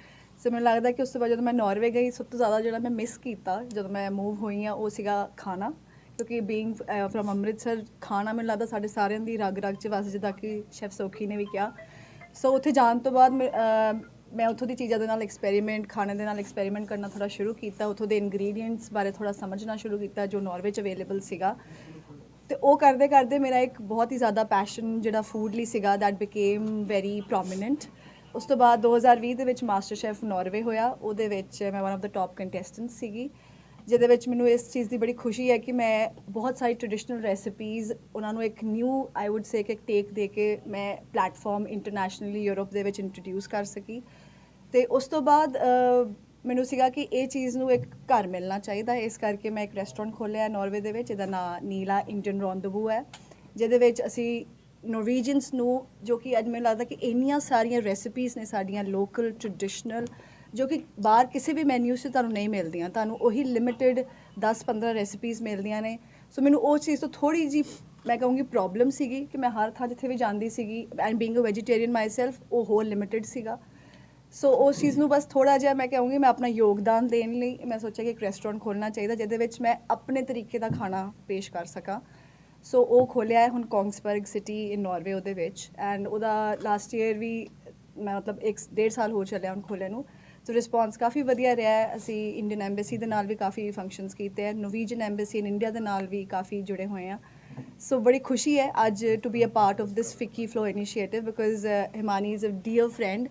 so ਮੈਨੂੰ ਲੱਗਦਾ ਕਿ ਉਸ ਤੋਂ ਬਾਅਦ ਜਦੋਂ ਮੈਂ ਨਾਰਵੇ ਗਈ ਸਭ ਤੋਂ ਜ਼ਿਆਦਾ ਜਿਹੜਾ ਮੈਂ ਮਿਸ ਕੀਤਾ ਜਦੋਂ ਮੈਂ ਮੂਵ ਹੋਈ ਆ ਉਹ ਸੀਗਾ ਖਾਣਾ ਕਿਉਂਕਿ ਬੀਇੰਗ ਫਰਮ ਅੰਮ੍ਰਿਤਸਰ ਖਾਣਾ ਮੈਨੂੰ ਲੱਗਦਾ ਸਾਡੇ ਸਾਰਿਆਂ ਦੀ ਰਗ ਰਗ ਚ ਵਸ ਜਿੱਦਾਂ ਕਿ ਸ਼ੈਫ ਸੋਖੀ ਨੇ ਵੀ ਕਿਹਾ ਸੋ ਉੱਥੇ ਜਾਣ ਤੋਂ ਬਾਅਦ ਮੈਂ, ਮੈਂ ਉੱਥੋਂ ਦੀ ਚੀਜ਼ਾਂ ਦੇ ਨਾਲ ਐਕਸਪੈਰੀਮੈਂਟ ਖਾਣੇ ਦੇ ਨਾਲ ਐਕਸਪੈਰੀਮੈਂਟ ਕਰਨਾ ਥੋੜਾ ਸ਼ੁਰੂ ਕੀਤਾ। ਉੱਥੋਂ ਦੇ ਇਨਗਰੀਡੀਅੰਟਸ ਬਾਰੇ ਥੋੜਾ ਸਮਝਣਾ ਸ਼ੁਰੂ ਕੀਤਾ ਜੋ ਨਾਰਵੇ ਚ ਅਵੇਲੇਬਲ ਸੀਗਾ। ਤੇ ਉਹ ਕਰਦੇ ਕਰਦੇ ਮੇਰਾ ਇੱਕ ਬਹੁਤ ਹੀ ਜ਼ਿਆਦਾ ਪੈਸ਼ਨ ਜਿਹੜਾ ਫੂਡ ਲਈ ਸੀਗਾ ਦੈਟ ਬਿਕੇਮ ਵੈਰੀ prominent ਉਸ ਤੋਂ ਬਾਅਦ 2020 ਦੇ ਵਿੱਚ ਮਾਸਟਰ ਸ਼ੈਫ ਨਾਰਵੇ ਹੋਇਆ। ਉਹਦੇ ਵਿੱਚ ਮੈਂ one of the top contestant ਸੀਗੀ। ਜਿਹਦੇ ਵਿੱਚ ਮੈਨੂੰ ਇਸ ਚੀਜ਼ ਦੀ ਬੜੀ ਖੁਸ਼ੀ ਹੈ ਕਿ ਮੈਂ ਬਹੁਤ ਸਾਰੀ ਟ੍ਰੈਡੀਸ਼ਨਲ ਰੈਸਿਪੀਜ਼ ਉਹਨਾਂ ਨੂੰ ਇੱਕ ਨਿਊ ਆਈ ਊਡ ਸੇ ਕਿ ਇੱਕ ਟੇਕ ਦੇ ਕੇ ਮੈਂ ਪਲੇਟਫਾਰਮ ਇੰਟਰਨੈਸ਼ਨਲੀ ਯੂਰਪ ਦੇ ਵਿੱਚ ਇੰਟਰੋਡਿਊਸ ਕਰ ਸਕੀ। ਤੇ ਉਸ ਤੋਂ ਬਾਅਦ ਮੈਨੂੰ ਸੀਗਾ ਕਿ ਇਹ ਚੀਜ਼ ਨੂੰ ਇੱਕ ਘਰ ਮਿਲਣਾ ਚਾਹੀਦਾ ਇਸ ਕਰਕੇ ਮੈਂ ਇੱਕ ਰੈਸਟੋਰੈਂਟ ਖੋਲ੍ਹਿਆ ਨਾਰਵੇ ਦੇ ਵਿੱਚ ਜਿਹਦਾ ਨਾਂ ਨੀਲਾ ਇੰਡੀਅਨ ਰੌਂਦਵੂ ਹੈ, ਜਿਹਦੇ ਵਿੱਚ ਅਸੀਂ ਨੋਰਵੀਜੀਅਨਸ ਨੂੰ, ਜੋ ਕਿ ਅੱਜ ਮੈਨੂੰ ਲੱਗਦਾ ਕਿ ਇੰਨੀਆਂ ਸਾਰੀਆਂ ਰੈਸਿਪੀਜ਼ ਨੇ ਸਾਡੀਆਂ ਲੋਕਲ ਟ੍ਰੈਡੀਸ਼ਨਲ ਜੋ ਕਿ ਬਾਹਰ ਕਿਸੇ ਵੀ ਮੈਨਿਊ 'ਚ ਤੁਹਾਨੂੰ ਨਹੀਂ ਮਿਲਦੀਆਂ। ਤੁਹਾਨੂੰ ਉਹੀ ਲਿਮਿਟਿਡ 10-15 ਰੈਸਿਪੀਜ਼ ਮਿਲਦੀਆਂ ਨੇ। ਸੋ ਮੈਨੂੰ ਉਹ ਚੀਜ਼ ਤੋਂ ਥੋੜੀ ਜੀ ਮੈਂ ਕਹੂੰਗੀ ਪ੍ਰੋਬਲਮ ਸੀਗੀ ਕਿ ਮੈਂ ਹਰ ਥਾਂ ਜਿੱਥੇ ਵੀ ਜਾਂਦੀ ਸੀਗੀ and being a vegetarian myself ਉਹ ਹੋਰ ਲਿਮਿਟਿਡ ਸੀਗਾ। ਸੋ ਉਸ ਚੀਜ਼ ਨੂੰ ਬਸ ਥੋੜਾ ਜਿਹਾ ਮੈਂ ਕਹੂੰਗੀ ਮੈਂ ਆਪਣਾ ਯੋਗਦਾਨ ਦੇਣ ਲਈ ਮੈਂ ਸੋਚਿਆ ਕਿ ਇੱਕ ਰੈਸਟੋਰੈਂਟ ਖੋਲਣਾ ਚਾਹੀਦਾ, ਜਿਹਦੇ ਵਿੱਚ ਮੈਂ ਆਪਣੇ ਤਰੀਕੇ ਦਾ ਖਾਣਾ ਪੇਸ਼ ਕਰ ਸਕਾਂ। ਸੋ ਉਹ ਖੋਲਿਆ ਹੈ ਹੁਣ ਕੋਂਗਸਬਰਗ ਸਿਟੀ ਇਨ ਨਾਰਵੇ ਉਹਦੇ ਵਿੱਚ। ਐਂਡ ਉਹਦਾ ਲਾਸਟ ਈਅਰ ਵੀ ਮੈਂ ਮਤਲਬ ਇੱਕ ਡੇਢ ਸਾਲ ਹੋ ਚੱਲਿਆ ਹੁਣ ਖੋਲ੍ਹੇ ਨੂੰ। ਸੋ ਰਿਸਪੌਂਸ ਕਾਫੀ ਵਧੀਆ ਰਿਹਾ ਹੈ। ਅਸੀਂ ਇੰਡੀਅਨ ਐਮਬੈਸੀ ਦੇ ਨਾਲ ਵੀ ਕਾਫੀ ਫੰਕਸ਼ਨਸ ਕੀਤੇ ਆ ਨੋਵੀਜਨ ਐਮਬੈਸੀ ਇਨ ਇੰਡੀਆ ਦੇ ਨਾਲ ਵੀ ਕਾਫੀ ਜੁੜੇ ਹੋਏ ਆ ਸੋ ਬੜੀ ਖੁਸ਼ੀ ਹੈ ਅੱਜ to be a part of this FICCI FLO initiative because Himani is a dear friend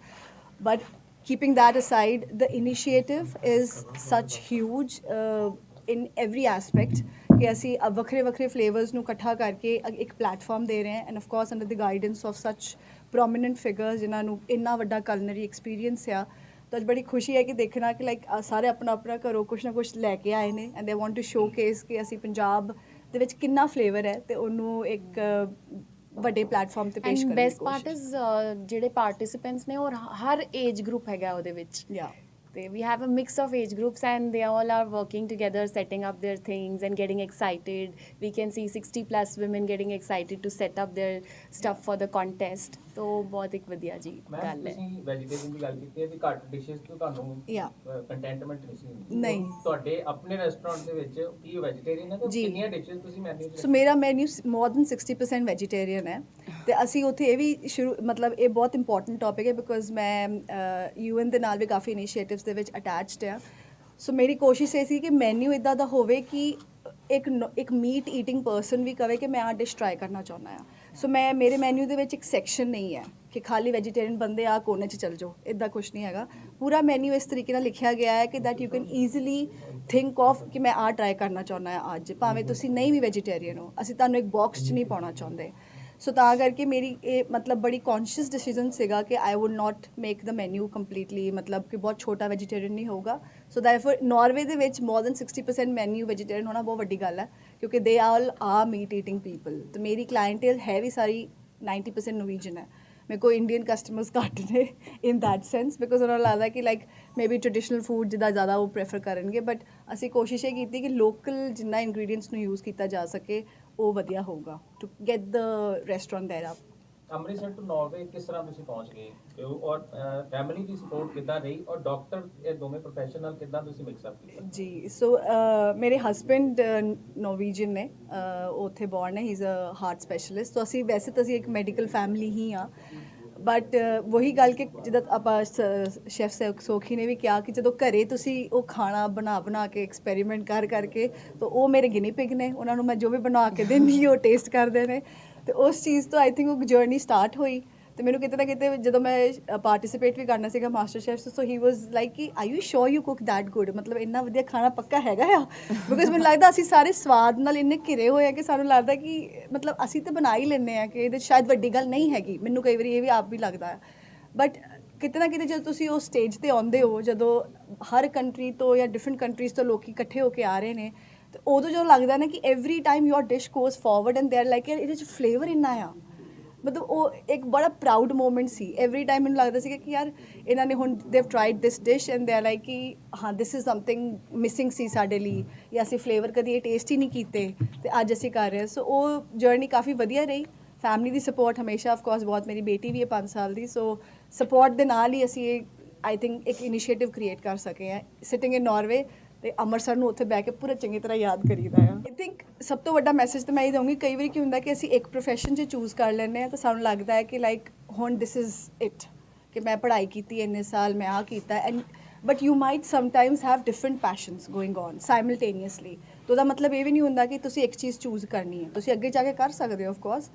but keeping that aside the initiative is such huge uh, in every aspect ਕਿ ਅਸੀਂ ਵੱਖਰੇ ਵੱਖਰੇ ਫਲੇਵਰਸ ਨੂੰ ਇਕੱਠਾ ਕਰਕੇ ਇੱਕ ਪਲੇਟਫਾਰਮ ਦੇ ਰਹੇ ਹਾਂ। And of course under the guidance of such prominent figures ਜਿਨ੍ਹਾਂ ਨੂੰ ਇੰਨਾ ਵੱਡਾ ਕਲਨਰੀ ਐਕਸਪੀਰੀਅੰਸ ਆ ਤਾਂ ਅੱਜ ਬੜੀ ਖੁਸ਼ੀ ਹੈ ਕਿ ਦੇਖਣਾ ਕਿ ਲਾਈਕ ਸਾਰੇ ਆਪਣਾ ਆਪਣਾ ਘਰੋਂ ਕੁਛ ਨਾ ਕੁਛ ਲੈ ਕੇ ਆਏ ਨੇ and they want to showcase ਕਿ ਅਸੀਂ ਪੰਜਾਬ ਦੇ ਵਿੱਚ ਕਿੰਨਾ ਫਲੇਵਰ ਹੈ ਤੇ ਉਹਨੂੰ ਇੱਕ ਅ, ਵੱਡੇ ਪਲੇਟਫਾਰਮ ਤੇ ਪੇਸ਼ ਐਂਡ ਕਰਨ ਦੀ ਬੈਸਟ ਪਾਰਟ ਇਜ਼ ਜਿਹੜੇ ਪਾਰਟਿਸਿਪੈਂਟਸ ਨੇ ਔਰ ਹਰ ਏਜ ਗਰੁੱਪ ਹੈਗਾ ਉਹਦੇ ਵਿੱਚ Yeah. They, we have a mix of age groups and they all are working together setting up their things and getting excited we can see 60 plus women getting excited to set up their stuff for the contest so ਬਹੁਤ ਇੱਕ ਵਧੀਆ ਜੀ ਗੱਲ ਹੈ ਤੁਸੀਂ vegetarian ਦੀ ਗੱਲ ਕੀਤੀ ਹੈ ਵੀ ਘੱਟ ਡਿਸ਼ਸ ਤੋਂ ਤੁਹਾਨੂੰ. ਕੰਟੈਂਟਮੈਂਟ ਨਹੀਂ ਸੀ ਹੁੰਦੀ। ਨਹੀਂ। ਤੁਹਾਡੇ ਆਪਣੇ ਰੈਸਟੋਰੈਂਟ ਦੇ ਵਿੱਚ ਕੀ ਵੈਜੀਟੇਰੀਅਨ ਹੈ ਤੇ ਜੀ। ਕਿੰਨੀਆਂ ਡਿਸ਼ਸ ਤੁਸੀਂ ਮੈਨੂ ਸੋ ਮੇਰਾ ਮੈਨੂ ਮੋਰ ਦਨ 60% ਵੈਜੀਟੇਰੀਅਨ ਹੈ ਤੇ ਅਸੀਂ ਉੱਥੇ ਇਹ ਵੀ ਸ਼ੁਰੂ ਮਤਲਬ ਇਹ ਬਹੁਤ ਇੰਪੋਰਟੈਂਟ ਟੌਪਿਕ ਹੈ ਬਿਕੋਜ਼ ਮੈਂ ਯੂਐਨ ਦੇ ਨਾਲ ਵੀ ਕਾਫੀ ਇਨੀਸ਼ੀਏਟਿਵਸ ਦੇ ਵਿੱਚ ਅਟੈਚਡ ਆ ਸੋ ਮੇਰੀ ਕੋਸ਼ਿਸ਼ ਇਹ ਸੀ ਕਿ ਮੈਨੂ ਇਦਾਂ ਦਾ ਹੋਵੇ ਕਿ ਇੱਕ ਨ- ਇੱਕ ਮੀਟ ਈਟਿੰਗ ਪਰਸਨ ਵੀ ਕਵੇ ਕਿ ਮੈਂ ਆ ਡਿਸ਼ ਟਰਾਈ ਕਰਨਾ ਚਾਹੁੰਦਾ ਆ ਸੋ ਮੈਂ, ਮੇਰੇ ਮੈਨੂ ਦੇ ਵਿੱਚ ਇੱਕ ਸੈਕਸ਼ਨ ਨਹੀਂ ਹੈ ਕਿ ਖਾਲੀ ਵੈਜੀਟੇਰੀਅਨ ਬੰਦੇ ਆ ਕੋਨੇ 'ਚ ਚਲ ਜਾਓ ਇਦਾਂ ਕੁਝ ਨਹੀਂ ਹੈਗਾ। ਪੂਰਾ ਮੈਨੂ ਇਸ ਤਰੀਕੇ ਨਾਲ ਲਿਖਿਆ ਗਿਆ ਹੈ ਕਿ that you can easily think of ਕਿ ਮੈਂ ਆ ਟਰਾਈ ਕਰਨਾ ਚਾਹੁੰਦਾ ਆ ਅੱਜ, ਭਾਵੇਂ ਤੁਸੀਂ ਨਹੀਂ ਵੀ ਵੈਜੀਟੇਰੀਅਨ ਹੋ, ਅਸੀਂ ਤੁਹਾਨੂੰ ਇੱਕ ਬਾਕਸ 'ਚ ਨਹੀਂ ਪਾਉਣਾ ਚਾਹੁੰਦੇ। ਸੋ ਤਾਂ ਕਰਕੇ ਮੇਰੀ ਇਹ ਮਤਲਬ ਬੜੀ ਕੌਨਸ਼ੀਅਸ ਡਿਸੀਜਨ ਸੀਗਾ ਕਿ ਆਈ ਊਡ ਨਾਟ ਮੇਕ ਦ ਮੈਨੂ ਕੰਪਲੀਟਲੀ ਮਤਲਬ ਕਿ ਬਹੁਤ ਛੋਟਾ ਵੈਜੀਟੇਰੀਅਨ ਨਹੀਂ ਹੋਊਗਾ। ਸੋ ਦੈਰਫੋਰ ਨਾਰਵੇ ਦੇ ਵਿੱਚ ਮੋਰ ਦਨ 60% ਮੈਨੂ ਵੈਜੀਟੇਰੀਅਨ ਹੋਣਾ ਬਹੁਤ ਵੱਡੀ ਗੱਲ ਹੈ, ਕਿਉਂਕਿ they all are meat eating people ਤੇ ਮੇਰੀ ਕਲਾਇੰਟੇਲ ਹੈ ਵੀ ਸਾਰੀ 90% ਨੋਵੀਜਨ ਹੈ। ਮੇਰੇ ਕੋਲ ਇੰਡੀਅਨ ਕਸਟਮਰਸ ਘੱਟ ਨੇ ਇਨ ਦੈਟ ਸੈਂਸ ਬਿਕੋਜ਼ ਉਹਨਾਂ ਨੂੰ ਲੱਗਦਾ ਕਿ ਲਾਈਕ ਮੇਬੀ ਟ੍ਰੈਡੀਸ਼ਨਲ ਫੂਡ ਜਿੱਦਾਂ ਜ਼ਿਆਦਾ ਉਹ ਪ੍ਰੇਫਰ ਕਰਨਗੇ ਬਟ ਅਸੀਂ ਕੋਸ਼ਿਸ਼ ਇਹ ਕੀਤੀ ਕਿ ਲੋਕਲ ਜਿੰਨਾ ਇੰਗਰੀਡੀਅੰਟਸ ਨੂੰ ਯੂਜ਼ ਕੀਤਾ ਜਾ ਸਕੇ, ਉਹ ਵਧੀਆ ਹੋਊਗਾ। To get the restaurant there up Amritsar ਤੋਂ ਨਾਰਵੇ ਕਿਸ ਤਰ੍ਹਾਂ ਤੁਸੀਂ ਪਹੁੰਚ ਗਏ? ਔਰ ਫੈਮਿਲੀ ਦੀ ਸਪੋਰਟ ਕਿੱਦਾਂ ਰਹੀ? ਔਰ ਡਾਕਟਰ ਇਹ ਦੋਵੇਂ ਪ੍ਰੋਫੈਸ਼ਨਲ ਕਿੱਦਾਂ ਤੁਸੀਂ ਮਿਕਸ ਅਪ ਕੀਤਾ? ਜੀ ਸੋ ਮੇਰੇ ਹਸਬੈਂਡ ਨੋਰਵੀਜੀਅਨ ਨੇ। ਉੱਥੇ ਬੌਰਨ ਹੈ he is a heart specialist so ਅਸੀਂ ਵੈਸੇ ਤਾਂ ਅਸੀਂ ਇੱਕ ਮੈਡੀਕਲ ਫੈਮਿਲੀ ਹੀ ਆ ਬਟ ਵਹੀ ਗੱਲ ਕਿ ਜਿੱਦਾਂ ਆਪਾਂ ਸ਼ੈਫ ਸੋਖੀ ਨੇ ਵੀ ਕਿਹਾ ਕਿ ਜਦੋਂ ਘਰੇ ਤੁਸੀਂ ਉਹ ਖਾਣਾ ਬਣਾ ਬਣਾ ਕੇ ਐਕਸਪੈਰੀਮੈਂਟ ਕਰ, ਕਰਕੇ, ਤਾਂ ਉਹ ਮੇਰੇ ਗਿਨੀ ਪਿਗ ਨੇ। ਉਹਨਾਂ ਨੂੰ ਮੈਂ ਜੋ ਵੀ ਬਣਾ ਕੇ ਦਿੰਦੀ, ਉਹ ਟੇਸਟ ਕਰਦੇ ਨੇ। ਤੇ ਉਸ ਚੀਜ਼ ਤੋਂ ਆਈ ਥਿੰਕ ਉਹ ਜਰਨੀ ਸਟਾਰਟ ਹੋਈ ਤੇ ਮੈਨੂੰ ਕਿਤੇ ਨਾ ਕਿਤੇ ਜਦੋਂ ਮੈਂ ਪਾਰਟਿਸਿਪੇਟ ਵੀ ਕਰਨਾ ਸੀਗਾ MasterChef so he was like ਕਿ are you sure you cook that good ਮਤਲਬ ਇੰਨਾ ਵਧੀਆ ਖਾਣਾ ਪੱਕਾ ਹੈਗਾ ਆ? ਬਿਕਾਜ਼ ਮੈਨੂੰ ਲੱਗਦਾ ਅਸੀਂ ਸਾਰੇ ਸਵਾਦ ਨਾਲ ਇੰਨੇ ਘਿਰੇ ਹੋਏ ਆ ਕਿ ਸਾਨੂੰ ਲੱਗਦਾ ਕਿ, ਮਤਲਬ ਅਸੀਂ ਤਾਂ ਬਣਾ ਹੀ ਲੈਂਦੇ ਆ ਕਿ ਇਹਦੇ 'ਚ ਸ਼ਾਇਦ ਵੱਡੀ ਗੱਲ ਨਹੀਂ ਹੈਗੀ। ਮੈਨੂੰ ਕਈ ਵਾਰੀ ਇਹ ਵੀ ਆਪ ਵੀ ਲੱਗਦਾ ਆ। ਬਟ ਕਿਤੇ ਨਾ ਕਿਤੇ ਜਦੋਂ ਤੁਸੀਂ ਉਹ ਸਟੇਜ ਤੇ ਆਉਂਦੇ ਹੋ, ਜਦੋਂ ਹਰ ਕੰਟਰੀ ਤੋਂ ਜਾਂ ਡਿਫਰੈਂਟ ਕੰਟਰੀਜ਼ ਤੋਂ ਲੋਕੀ ਇਕੱਠੇ ਹੋ ਕੇ ਆ ਰਹੇ ਨੇ ਤੇ ਉਦੋਂ ਜਦੋਂ ਲੱਗਦਾ ਨਾ ਕਿ every time your dish goes forward and they are like ਇਹਦੇ 'ਚ ਫਲੇਵਰ ਇੰਨਾ ਆ। ਮਤਲਬ ਉਹ ਇੱਕ ਬੜਾ ਪ੍ਰਾਊਡ ਮੂਮੈਂਟ ਸੀ। ਐਵਰੀ ਟਾਈਮ ਮੈਨੂੰ ਲੱਗਦਾ ਸੀ ਕਿ ਯਾਰ, ਇਹਨਾਂ ਨੇ ਹੁਣ they have tried this dish and they are like ਕਿ ਹਾਂ ਦਿਸ ਇਜ਼ ਸਮਥਿੰਗ ਮਿਸਿੰਗ ਸੀ ਸਾਡੇ ਲਈ ਜਾਂ ਅਸੀਂ ਫਲੇਵਰ ਕਦੀ ਇਹ ਟੇਸਟ ਹੀ ਨਹੀਂ ਕੀਤੇ ਤੇ ਅੱਜ ਅਸੀਂ ਕਰ ਰਹੇ ਸੋ ਉਹ ਜਰਨੀ ਕਾਫੀ ਵਧੀਆ ਰਹੀ। ਫੈਮਿਲੀ ਦੀ ਸਪੋਰਟ ਹਮੇਸ਼ਾ ਆਫ ਕੋਰਸ ਬਹੁਤ ਮੇਰੀ ਬੇਟੀ ਵੀ ਹੈ 5 ਸਾਲ ਦੀ। ਸੋ ਸਪੋਰਟ ਦੇ ਨਾਲ ਹੀ ਅਸੀਂ ਇਹ ਆਈ ਥਿੰਕ ਇੱਕ ਇਨੀਸ਼ੀਏਟਿਵ ਕ੍ਰੀਏਟ ਕਰ ਸਕੇ ਹਾਂ। ਸਿਟਿੰਗ ਇਨ ਨਾਰਵੇ ਤੇ ਅੰਮ੍ਰਿਤਸਰ ਨੂੰ ਉੱਥੇ ਬਹਿ ਕੇ ਪੂਰਾ ਚੰਗੀ ਤਰ੍ਹਾਂ ਯਾਦ ਕਰੀਦਾ ਆ। ਆਈ ਥਿੰਕ ਸਭ ਤੋਂ ਵੱਡਾ ਮੈਸੇਜ ਤਾਂ ਮੈਂ ਇਹ ਦਊਂਗੀ, ਕਈ ਵਾਰੀ ਕੀ ਹੁੰਦਾ ਕਿ ਅਸੀਂ ਇੱਕ profession 'ਚ ਚੂਜ਼ ਕਰ ਲੈਂਦੇ ਆ ਤਾਂ ਸਾਨੂੰ ਲੱਗਦਾ ਹੈ ਕਿ ਲਾਈਕ ਹੁਣ ਦਿਸ ਇਜ਼ ਇਟ ਕਿ ਮੈਂ ਪੜ੍ਹਾਈ ਕੀਤੀ ਇੰਨੇ ਸਾਲ, ਮੈਂ ਆ ਕੀਤਾ and but you might sometimes have different passions going on simultaneously ਤਾਂ ਉਹਦਾ ਮਤਲਬ ਇਹ ਵੀ ਨਹੀਂ ਹੁੰਦਾ ਕਿ ਤੁਸੀਂ ਇੱਕ ਚੀਜ਼ ਚੂਜ਼ ਕਰਨੀ ਹੈ, ਤੁਸੀਂ ਅੱਗੇ ਜਾ ਕੇ ਕਰ ਸਕਦੇ ਹੋ of course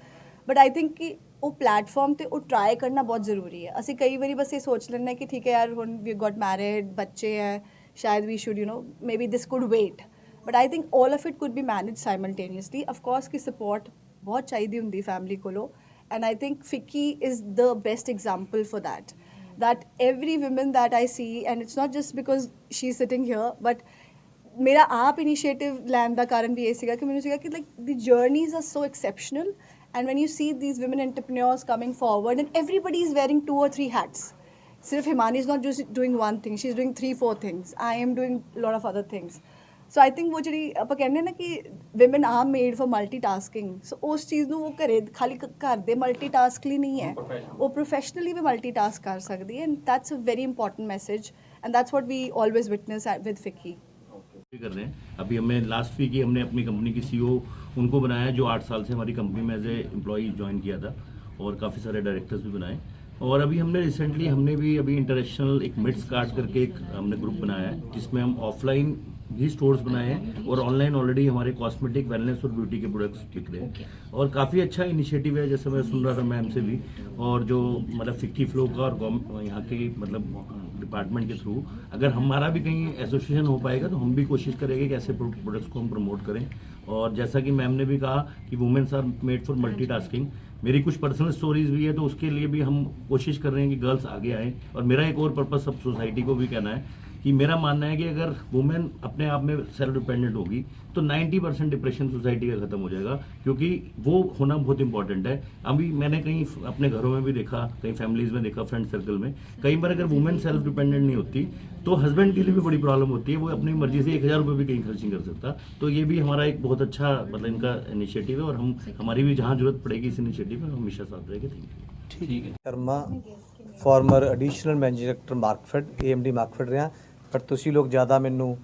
but I think ਕਿ ਉਹ ਪਲੇਟਫਾਰਮ ਤੇ ਉਹ ਟਰਾਈ ਕਰਨਾ ਬਹੁਤ ਜ਼ਰੂਰੀ ਹੈ। ਅਸੀਂ ਕਈ ਵਾਰੀ ਬਸ ਇਹ ਸੋਚ ਲੈਂਦੇ ਹਾਂ ਕਿ ਠੀਕ ਹੈ ਯਾਰ ਹੁਣ ਵੀ ਗਾਟ ਮੈਰਿਡ ਬੱਚੇ ਹੈ shayad we should, you know, maybe this could wait. But I think all of it could be managed simultaneously. Of course, की support बहुत चाहिए थी उनकी family को लो and I think fikki is the best example for that. That every woman that I see, and it's not just because she's sitting here, but मेरा आप initiative लैन का कारण भी ये सीखा कि मैंने सीखा कि like the journeys are so exceptional and when you see these women entrepreneurs coming forward and everybody is wearing two और थ्री हैट्स ਸਿਰਫ Himani is not just doing one thing she's doing three four things i am doing a lot of other things so I think ਉਹ ਜਿਹੜੀ ਆਪਾਂ ਕਹਿੰਦੇ ਨਾ ਕਿ women are made for multitasking ਸੋ ਉਸ ਚੀਜ਼ ਨੂੰ ਉਹ ਘਰੇ ਖਾਲੀ ਕ- ਘਰ ਦੇ ਮਲਟੀਟਾਸਕ ਲਈ ਨਹੀਂ ਹੈ ਉਹ ਪ੍ਰੋਫੈਸ਼ਨਲੀ ਵੀ ਮਲਟੀਟਾਸਕ ਕਰ ਸਕਦੀ ਹੈ and that's a very important message and that's what we always witness at, with Vicky भी कर रहे हैं अभी हमें लास्ट वीक ही हमने अपनी कंपनी की सीईओ उनको बनाया जो आठ साल से हमारी कंपनी में एज ए एम्प्लॉय ज्वाइन किया था और काफ़ी सारे डायरेक्टर्स भी बनाए और अभी हमने रिसेंटली हमने भी अभी इंटरनेशनल एक मिड्स कार्ड करके एक हमने ग्रुप बनाया है जिसमें हम ऑफलाइन भी स्टोर्स बनाए हैं और ऑनलाइन ऑलरेडी हमारे कॉस्मेटिक वेलनेस और ब्यूटी के प्रोडक्ट्स बिक रहे हैं। और काफ़ी अच्छा इनिशिएटिव है जैसे मैं सुन रहा था मैम से भी। और जो मतलब फिक्की फ्लो का और यहाँ के मतलब डिपार्टमेंट के थ्रू अगर हमारा भी कहीं एसोसिएशन हो पाएगा तो हम भी कोशिश करेंगे कि ऐसे प्रोडक्ट्स को हम प्रमोट करें। और जैसा कि मैम ने भी कहा कि womens are made for multitasking मेरी कुछ पर्सनल स्टोरीज भी है तो उसके लिए भी हम कोशिश कर रहे हैं कि गर्ल्स आगे आएँ और मेरा एक और पर्पस सब सोसाइटी को भी कहना है कि मेरा मानना है कि अगर वुमेन अपने आप में सेल्फ डिपेंडेंट होगी तो 90 परसेंट डिप्रेशन सोसाइटी का खत्म हो जाएगा क्योंकि वो होना बहुत इंपॉर्टेंट है। अभी मैंने कहीं अपने घरों में भी देखा कहीं फैमिलीज़ में देखा फ्रेंड सर्कल में कई बार अगर वुमेन सेल्फ डिपेंडेंट नहीं होती तो हस्बैंड के लिए भी बड़ी प्रॉब्लम होती है। वो अपनी मर्ज़ी से एक हज़ार रुपये भी कहीं खर्च नहीं कर सकता। तो ये भी हमारा एक बहुत अच्छा मतलब इनका इनिशिएटिव है और हम हमारी भी जहाँ ज़रूरत पड़ेगी इस इनिशिएटिव में हमेशा साथ रहेंगे। थैंक यू ठीक है। Sharma former additional manager director Markfed A M D Markfed रहे हैं। ਪਰ ਤੁਸੀਂ ਲੋਕ ਜ਼ਿਆਦਾ ਮੈਨੂੰ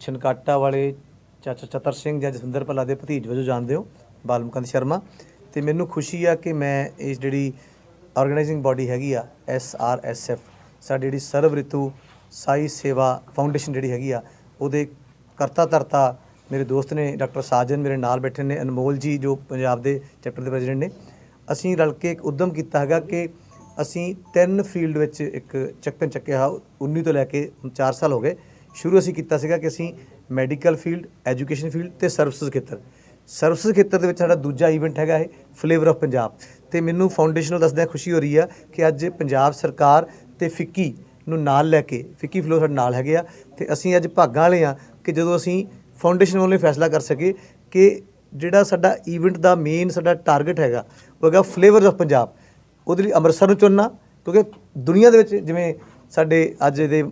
ਛਨਕਾਟਾ ਵਾਲੇ ਚਾਚਾ ਚਤਰ ਸਿੰਘ ਜਾਂ ਜਸਵਿੰਦਰ ਭੱਲਾ ਦੇ ਭਤੀਜ ਵਜੋਂ ਜਾਣਦੇ ਹੋ, ਬਾਲਮਕੰਦ ਸ਼ਰਮਾ। ਤੇ ਮੈਨੂੰ ਖੁਸ਼ੀ ਆ ਕਿ ਮੈਂ ਇਸ ਜਿਹੜੀ ਆਰਗੇਨਾਈਜ਼ਿੰਗ ਬਾਡੀ ਹੈਗੀ ਆ ਐਸਆਰਐਸਐਫ ਸਾਡੀ ਜਿਹੜੀ ਸਰਵ ਰਿਤੂ ਸਾਈ ਸੇਵਾ ਫਾਊਂਡੇਸ਼ਨ ਜਿਹੜੀ ਹੈਗੀ ਆ, ਉਹਦੇ ਕਰਤਾ ਧਰਤਾ ਮੇਰੇ ਦੋਸਤ ਨੇ ਡਾਕਟਰ ਸਾਜਨ ਮੇਰੇ ਨਾਲ ਬੈਠੇ ਨੇ, ਅਨਮੋਲ ਜੀ ਜੋ ਪੰਜਾਬ ਦੇ ਚੈਪਟਰ ਦੇ ਪ੍ਰੈਜ਼ੀਡੈਂਟ ਨੇ। ਅਸੀਂ ਰਲ ਕੇ ਇੱਕ ਉਦਮ ਕੀਤਾ ਹੈਗਾ ਕਿ ਅਸੀਂ ਤਿੰਨ ਫੀਲਡ ਵਿੱਚ ਇੱਕ ਚੱਕਨ ਚੱਕਿਆ 19 ਤੋਂ ਲੈ ਕੇ ਹੁਣ 4 ਸਾਲ ਹੋ ਗਏ। ਸ਼ੁਰੂ ਅਸੀਂ ਕੀਤਾ ਸੀਗਾ ਕਿ ਅਸੀਂ ਮੈਡੀਕਲ ਫੀਲਡ, ਐਜੂਕੇਸ਼ਨ ਫੀਲਡ ਤੇ ਸਰਵਿਸਿਜ਼ ਖੇਤਰ। ਸਰਵਿਸਿਜ਼ ਖੇਤਰ ਦੇ ਵਿੱਚ ਸਾਡਾ ਦੂਜਾ ਇਵੈਂਟ ਹੈਗਾ ਇਹ ਫਲੇਵਰ ਆਫ ਪੰਜਾਬ ਤੇ ਮੈਨੂੰ ਫਾਊਂਡੇਸ਼ਨ ਨੂੰ ਦੱਸਦਿਆਂ ਖੁਸ਼ੀ ਹੋ ਰਹੀ ਆ ਕਿ ਅੱਜ ਪੰਜਾਬ ਸਰਕਾਰ ਤੇ ਫਿੱਕੀ ਨੂੰ ਨਾਲ ਲੈ ਕੇ, ਫਿੱਕੀ ਫਲੋ ਸਾਡੇ ਨਾਲ ਹੈਗੇ ਆ, ਤੇ ਅਸੀਂ ਅੱਜ ਭਾਗਾਂ ਵਾਲੇ ਆ ਕਿ ਜਦੋਂ ਅਸੀਂ ਫਾਊਂਡੇਸ਼ਨ ਵੱਲੋਂ ਇਹ ਫੈਸਲਾ ਕਰ ਸਕੇ ਕਿ ਜਿਹੜਾ ਸਾਡਾ ਇਵੈਂਟ ਦਾ ਮੇਨ ਸਾਡਾ ਟਾਰਗੇਟ ਹੈਗਾ, ਉਹ ਹੈਗਾ ਫਲੇਵਰਸ ਆਫ ਪੰਜਾਬ ਉਹਦੇ ਲਈ ਅੰਮ੍ਰਿਤਸਰ ਨੂੰ ਚੁਣਨਾ, ਕਿਉਂਕਿ ਦੁਨੀਆ ਦੇ ਵਿੱਚ ਜਿਵੇਂ ਸਾਡੇ ਅੱਜ ਦੇ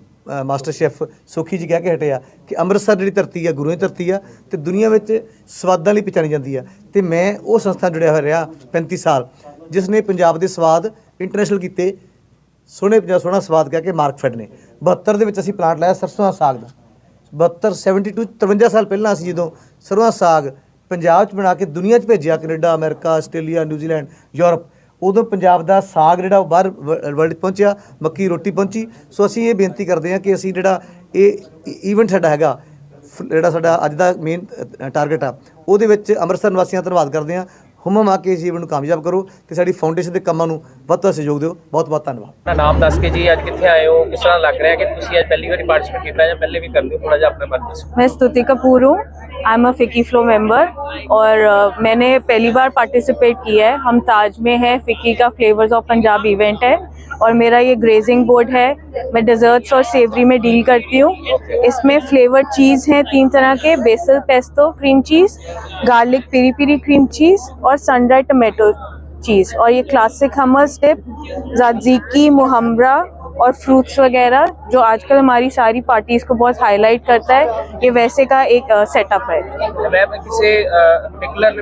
ਮਾਸਟਰ ਸ਼ੈਫ ਸੁਖੀ ਜੀ ਕਹਿ ਕੇ ਹਟੇ ਆ ਕਿ ਅੰਮ੍ਰਿਤਸਰ ਜਿਹੜੀ ਧਰਤੀ ਆ, ਗੁਰੂਆਂ ਦੀ ਧਰਤੀ ਆ, ਤੇ ਦੁਨੀਆ ਵਿੱਚ ਸਵਾਦਾਂ ਲਈ ਪਛਾਣੀ ਜਾਂਦੀ ਆ। ਤੇ ਮੈਂ ਉਹ ਸੰਸਥਾ ਜੁੜਿਆ ਹੋਇਆ ਰਿਹਾ 35 ਸਾਲ, ਜਿਸ ਨੇ ਪੰਜਾਬ ਦੇ ਸਵਾਦ ਇੰਟਰਨੈਸ਼ਨਲ ਕੀਤੇ, ਸੋਹਣੇ ਪੰਜਾਬ ਸੋਹਣਾ ਸਵਾਦ ਕਹਿ ਕੇ ਮਾਰਕ ਫੈਡ ਨੇ। 72 ਦੇ ਵਿੱਚ ਅਸੀਂ ਪਲਾਂਟ ਲਾਇਆ ਸਰਸੋਂ ਦਾ ਸਾਗ ਦਾ। 72 72 53 ਸਾਲ ਪਹਿਲਾਂ ਅਸੀਂ ਜਦੋਂ ਸਰੋਂ ਦਾ ਸਾਗ ਪੰਜਾਬ 'ਚ ਬਣਾ ਕੇ ਦੁਨੀਆ 'ਚ ਭੇਜਿਆ, Canada, America, Australia, New Zealand, Europe ਉਦੋਂ ਪੰਜਾਬ ਦਾ ਸਾਗ ਜਿਹੜਾ ਉਹ ਬਾਹਰ ਵਰਲਡ 'ਚ ਪਹੁੰਚਿਆ, ਮੱਕੀ ਰੋਟੀ ਪਹੁੰਚੀ। ਸੋ ਅਸੀਂ ਇਹ ਬੇਨਤੀ ਕਰਦੇ ਹਾਂ ਕਿ ਅਸੀਂ ਜਿਹੜਾ ਇਹ ਈਵੈਂਟ ਸਾਡਾ ਹੈਗਾ, ਫ- ਜਿਹੜਾ ਸਾਡਾ ਅੱਜ ਦਾ ਮੇਨ ਟਾਰਗੇਟ ਆ, ਉਹਦੇ ਵਿੱਚ ਅੰਮ੍ਰਿਤਸਰ ਨਿਵਾਸੀਆਂ ਦਾ ਧੰਨਵਾਦ ਕਰਦੇ ਹਾਂ। ਹੁਮਮ ਆ ਕੇ ਇਸ ਈਵੈਂਟ ਨੂੰ ਕਾਮਯਾਬ ਕਰੋ ਤੇ ਸਾਡੀ ਫਾਊਂਡੇਸ਼ਨ ਦੇ ਕੰਮਾਂ ਨੂੰ ਵੱਧ ਤੋਂ ਵੱਧ ਸਹਿਯੋਗ ਦਿਓ ਬਹੁਤ ਬਹੁਤ ਧੰਨਵਾਦ ਆਪਣਾ ਨਾਮ ਦੱਸ ਕੇ ਜੀ ਅੱਜ ਕਿੱਥੇ ਆਏ ਹੋ ਕਿਸ ਤਰ੍ਹਾਂ ਲੱਗ ਰਿਹਾ ਕਿ ਤੁਸੀਂ ਅੱਜ ਪਹਿਲੀ ਵਾਰੀ ਪਾਰਟਿਸਿਪੇਟ ਕੀਤਾ ਜਾਂ ਪਹਿਲੇ ਵੀ ਕਰਦੇ ਹੋ ਥੋੜਾ ਜਿਹਾ ਆਪਣੇ ਬਾਰੇ ਦੱਸੋ मैं स्तुति कपूर हूँ आई एम अ फिकी फ्लो मेंबर और अ, मैंने पहली बार पार्टिसिपेट किया है हम ताज में है फिकी का फ्लेवर्स ऑफ पंजाब इवेंट है और मेरा ये ग्रेजिंग बोर्ड है मैं डेजर्ट्स और सेवरी में डील करती हूँ इसमें फ्लेवर्ड चीज़ हैं तीन तरह के basil pesto cream cheese garlic peri peri cream cheese और सनड्राई टमाटो चीज़। और ये क्लासिक हमस टिप जाजीकी मुहमरा और फ्रूट्स वगैरह जो आजकल हमारी सारी पार्टीज़ को बहुत हाईलाइट करता है ये वैसे का एक सेटअप है। मैम किसे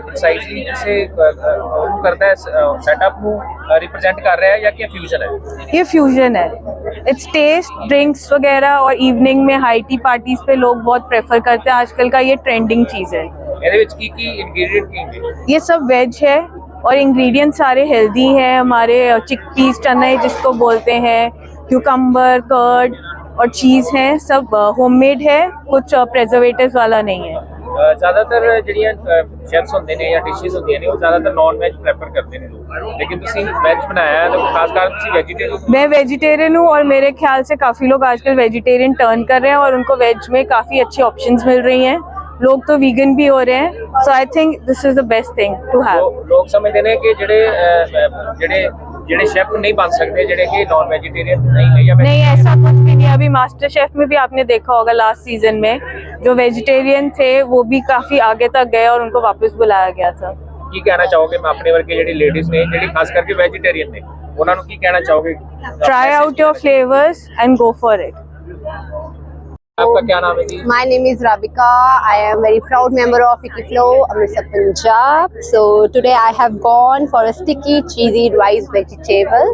प्रिसाइजली किसे करता है सेटअप को रिप्रेजेंट कर रहा है या क्या फ्यूजन है? ये फ्यूजन है। इट्स टेस्ट ड्रिंक्स वगैरह और इवनिंग में हाई टी पार्टीज़ पे लोग बहुत प्रेफर करते हैं। आजकल का ये ट्रेंडिंग चीज़ है। ये सब वेज है। और इंग्रेडिएंट सारे हेल्दी हैं हमारे चिकपीस चने जिसको बोलते हैं क्यूकम्बर कर्ड और चीज़ हैं सब होममेड है कुछ प्रेजर्वेटिव्स वाला नहीं है ਅਹ ਜ਼ਿਆਦਾਤਰ ਜਿਹੜੀਆਂ ਸ਼ੈਫਸ ਹੁੰਦੇ ਨੇ ਜਾਂ ਡਿਸ਼ਸ ਹੁੰਦੀਆਂ ਨੇ ਉਹ ਜ਼ਿਆਦਾਤਰ ਨਾਨ ਵੈਜ ਪ੍ਰੈਫਰ ਕਰਦੇ ਨੇ ਲੋਕ ਲੇਕਿਨ ਤੁਸੀਂ ਵੈਜ ਬਣਾਇਆ ਹੈ ਤਾਂ ਖਾਸ ਕਰਕੇ ਤੁਸੀਂ ਵੈਜੀਟੇਰੀਅਨ मैं वेजिटेरियन हूँ और मेरे ख्याल से काफ़ी लोग आजकल वेजिटेरियन टर्न कर रहे हैं और उनको वेज में काफ़ी अच्छी ऑप्शंस मिल रही हैं लोग तो वीगन भी हो रहे हैं so I think this is the best thing to have ਲੋ- ਲੋਕ ਸਮਝਦੇ ਨੇ ਕਿ ਜਿਹੜੇ ਅਹ, ਅਹ, ਜਿਹੜੇ ਜਿਹੜੇ ਸ਼ੈਫ ਨਹੀਂ ਬਣ ਸਕਦੇ ਜਿਹੜੇ ਕਿ ਨਾਨ ਵੈਜੀਟੇਰੀਅਨ ਨਹੀਂ ਨੇ ਜਾਂ नहीं ऐसा कुछ भी नहीं अभी मास्टर शेफ में भी आपने देखा होगा लास्ट सीजन में जो वेजिटेरियन थे वो भी काफ़ी आगे तक गए और उनको वापस बुलाया गया था ਕੀ ਕਹਿਣਾ ਚਾਹੋਗੇ ਮੈਂ ਆਪਣੇ ਵਰਗੇ ਜਿਹੜੀ ਲੇਡੀਜ਼ ਨੇ ਜਿਹੜੀ ਖਾਸ ਕਰਕੇ ਵੈਜੀਟੇਰੀਅਨ ਨੇ ਉਹਨਾਂ ਨੂੰ ਕੀ ਕਹਿਣਾ ਚਾਹੋਗੇ try out your flavors and go for it आपका क्या नाम है जी My name is Rabika. I am very proud member of Wiki Flow, Amritsar, Punjab. So today I have gone for a sticky, cheesy rice vegetable.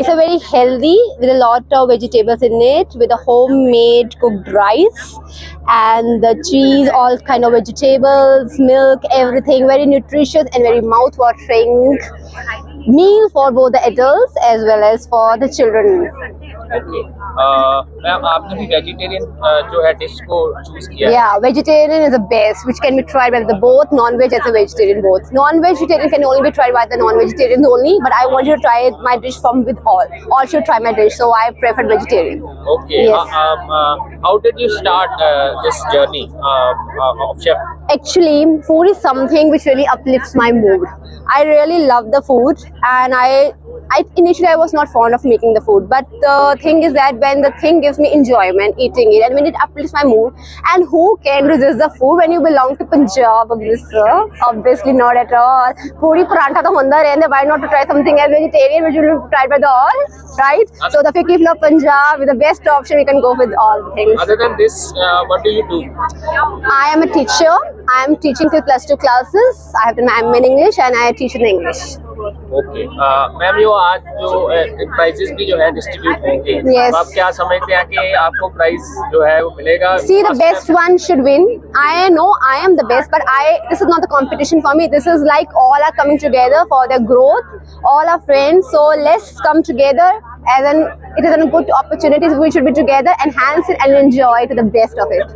It's a very healthy with a lot of vegetables in it, with a homemade cooked rice and the cheese, all kind of vegetables, milk, everything. Very nutritious and very mouth-watering meal for both the adults as well as for the children. Okay ma'am आपने भी vegetarian जो है dish को choose किया है Yeah, vegetarian is the best, which can be tried by the both non-veg as a vegetarian both. Non-vegetarian can only be tried by the non-vegetarians only, but I want you to try my dish from with all. All should try my dish, so I prefer vegetarian. Okay. Yes. Uh, um, uh, how did you start uh, this journey uh, uh, of chef? Actually, food is something which really uplifts my mood. I really love the food and I, I initially I was not fond of making the food but the thing is that when the thing gives me enjoyment eating it and when it uplifts my mood and who can resist the food when you belong to Punjab Amritsar obviously not at all. Puri parantha to hunda rehnde why not to try something as vegetarian which will be tried by the all right? So the fake leaf of Punjab is the best option we can go with all the things. Other than this uh, what do you do? I am a teacher. I am teaching till plus two classes. I have been I am in English and I teach in English. Okay ma'am यो आज जो prices भी जो है distribute होंगे Yes. तो आप क्या समझते हैं कि आपको प्राइज जो है वो मिलेगा See, the best one should win. I know I am the best, but I this is not the competition for me. This is like all are coming together for their growth. All are friends, so let's come together. As an it is a good opportunity. We should be together, enhance it, and enjoy to the best of it.